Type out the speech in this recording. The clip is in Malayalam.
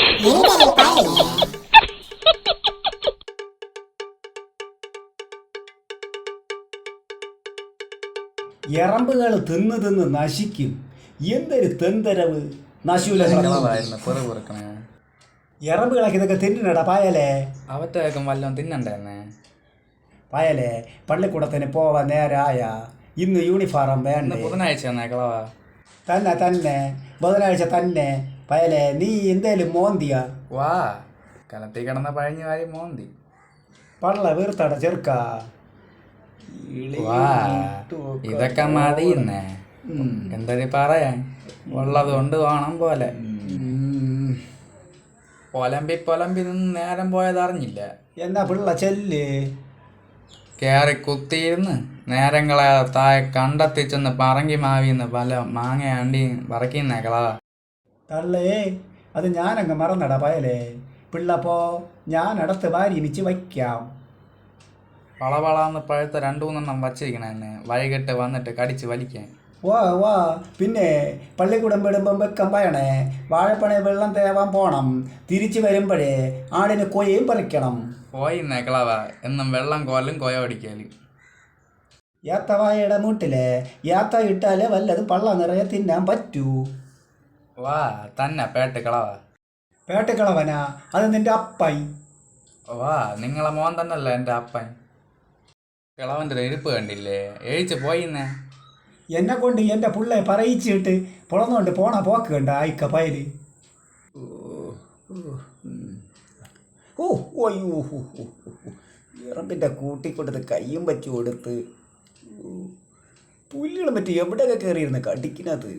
എറമ്പുകൾ തിന്ന് തിന്ന് നശിക്കും. എന്തൊരു തെന്തരവ്? പെറുക്കണേ എറമ്പുകളൊക്കെ ഇതൊക്കെ തിന്നണടാ പായലേ. അവറ്റേക്കും വല്ലതും തിന്നണ്ടേന്നെ? പായലേ പള്ളിക്കൂടത്തിന് പോവാൻ നേരായ ഇന്ന് യൂണിഫോം വേണ്ട? ബുധനാഴ്ച തന്നെ തന്നെ. ബുധനാഴ്ച തന്നെ പയലേ നീ എന്തേലും മോന്തിയാ? വാ കലത്തി കിടന്ന പഴഞ്ഞ വാരി മോന്തി. പള്ള വീർത്തട ചെറുക്ക. വാ ഇതൊക്കെ മതി എന്തായാലും പറയാൻ? ഉള്ളത് കൊണ്ട് വേണം പോലെ. പൊലമ്പി പൊലമ്പി നിന്ന് നേരം പോയതറിഞ്ഞില്ല എന്നാ പിള്ള ചെല്ല്. കയറി കുത്തിയിരുന്ന് നേരങ്ങളെ താഴെ കണ്ടെത്തിച്ചെന്ന് പറങ്കി മാവിന്ന് പല മാങ്ങ അണ്ടി പറക്കുന്നേ കളവാ തള്ളേ അത് ഞാനങ്ങ് മറന്നട പയലേ. പിള്ളപ്പോ ഞാൻ അടുത്ത് വാരിമിച്ച് വയ്ക്കാം. വളവളാന്ന് പഴുത്ത രണ്ടു മൂന്നെണ്ണം വച്ചിരിക്കണെന്ന് വൈകിട്ട് വന്നിട്ട് കടിച്ച് വലിക്കാൻ. വാ വാ. പിന്നെ പള്ളിക്കൂടം വിടുമ്പം വെക്കം പറയണേ വാഴപ്പണി വെള്ളം തേവാൻ പോണം. തിരിച്ചു വരുമ്പോഴേ ആടിന് കൊയയും പറിക്കണം. കോയി കളവ. എന്നും വെള്ളം കോലും കൊയ ഒടിക്കൽ ഏത്തവായയുടെ മൂട്ടിലെ. ഏത്ത ഇട്ടാലേ വല്ലത് പള്ള നിറയെ തിന്നാൻ പറ്റൂ. വാ തന്നെ പേട്ട് പേട്ടക്കളവനാ? അത് നിന്റെ അപ്പായി വാ നിങ്ങളെ മോൻ തന്നല്ല എന്റെ അപ്പൻ? കിളവന്റെ ഒരു ഇരിപ്പ് കണ്ടില്ലേ? എഴിച്ച് പോയിന്നേ. എന്നെ കൊണ്ട് എന്റെ പുള്ളെ പറയിച്ചിട്ട് പുളന്നുകൊണ്ട് പോണ പോക്ക് കണ്ട ആയിക്ക പയൽ. ഓ ഓയ്യോ ഇറമ്പിന്റെ കൂട്ടിക്കൊടുത്ത് കയ്യും പറ്റി കൊടുത്ത്. പുല്ലുകളും പറ്റി എവിടെയൊക്കെ കയറിയിരുന്നു കടിക്കുന്നത്